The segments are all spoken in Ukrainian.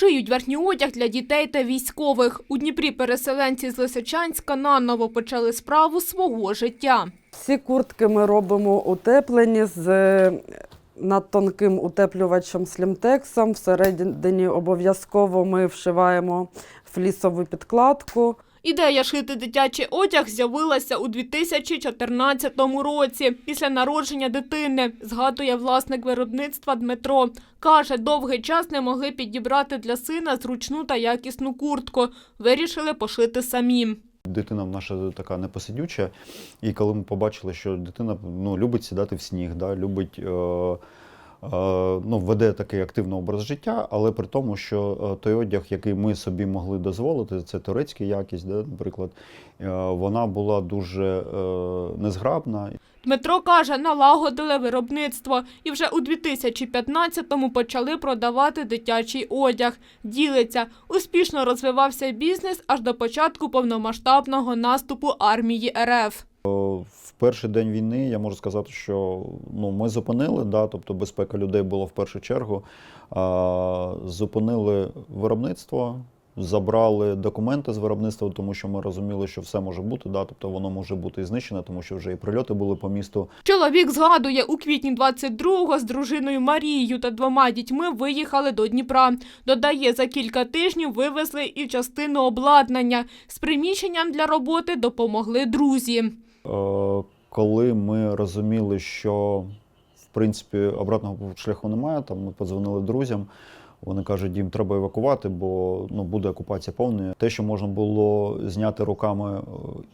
Шиють верхній одяг для дітей та військових. У Дніпрі переселенці з Лисичанська наново почали справу свого життя. Всі куртки ми робимо утеплені з над надтонким утеплювачем слімтексом. Всередині обов'язково ми вшиваємо флісову підкладку. Ідея шити дитячий одяг з'явилася у 2014 році, після народження дитини, згадує власник виробництва Дмитро. Каже, довгий час не могли підібрати для сина зручну та якісну куртку. Вирішили пошити самі. Дитина наша така непосидюча, і коли ми побачили, що дитина ну, любить сідати в сніг, да, любить е, ну, веде такий активний образ життя, але при тому, що е, той одяг, який ми собі могли дозволити, це турецька якість, да, наприклад, е, вона була дуже е, незграбна. Дмитро каже, налагодили виробництво і вже у 2015-му почали продавати дитячий одяг. Ділиться, успішно розвивався бізнес аж до початку повномасштабного наступу армії РФ. В перший день війни я можу сказати, що ну, ми зупинили, да, тобто безпека людей була в першу чергу. А, зупинили виробництво, забрали документи з виробництва, тому що ми розуміли, що все може бути, да, тобто воно може бути і знищене, тому що вже і прильоти були по місту. Чоловік згадує, у квітні 22-го з дружиною Марією та двома дітьми виїхали до Дніпра. Додає, за кілька тижнів вивезли і частину обладнання. З приміщенням для роботи допомогли друзі. Е, коли ми розуміли, що в принципі обратного шляху немає, там ми подзвонили друзям. Вони кажуть, їм треба евакувати, бо ну буде окупація повна. Те, що можна було зняти руками е,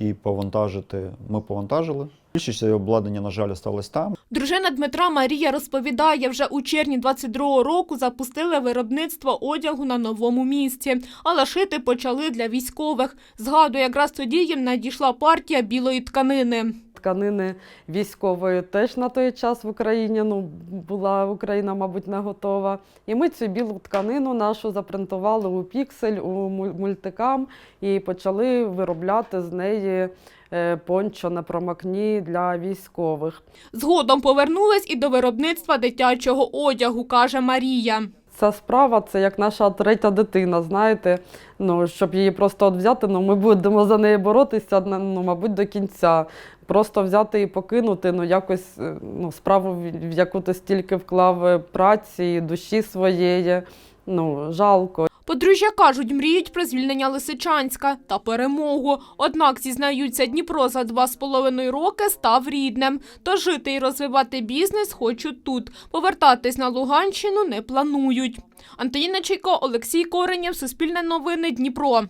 і повантажити, ми повантажили. Більшість обладнання, на жаль, сталося там. Дружина Дмитра Марія розповідає, вже у червні 22-го року запустили виробництво одягу на новому місці, але шити почали для військових. Згадує, якраз тоді їм надійшла партія білої тканини. Тканини військової теж на той час в Україні ну, була Україна, мабуть, не готова. І ми цю білу тканину нашу запринтували у піксель, у муль- мультикам і почали виробляти з неї е, пончо непромокні для військових. Згодом повернулись і до виробництва дитячого одягу, каже Марія. Ця справа це як наша третя дитина, знаєте. Ну, щоб її просто от взяти, ну ми будемо за неї боротися, ну, мабуть, до кінця. Просто взяти і покинути, ну якось е, ну, справу, в в яку ти стільки вклав е, праці, душі своєї. Ну, жалко. Подружжя кажуть, мріють про звільнення Лисичанська та перемогу. Однак, зізнаються, Дніпро за два з половиною роки став рідним. То жити і розвивати бізнес хочуть тут. Повертатись на Луганщину не планують. Антоніна Чайко, Олексій Коренєв, Суспільне новини, Дніпро.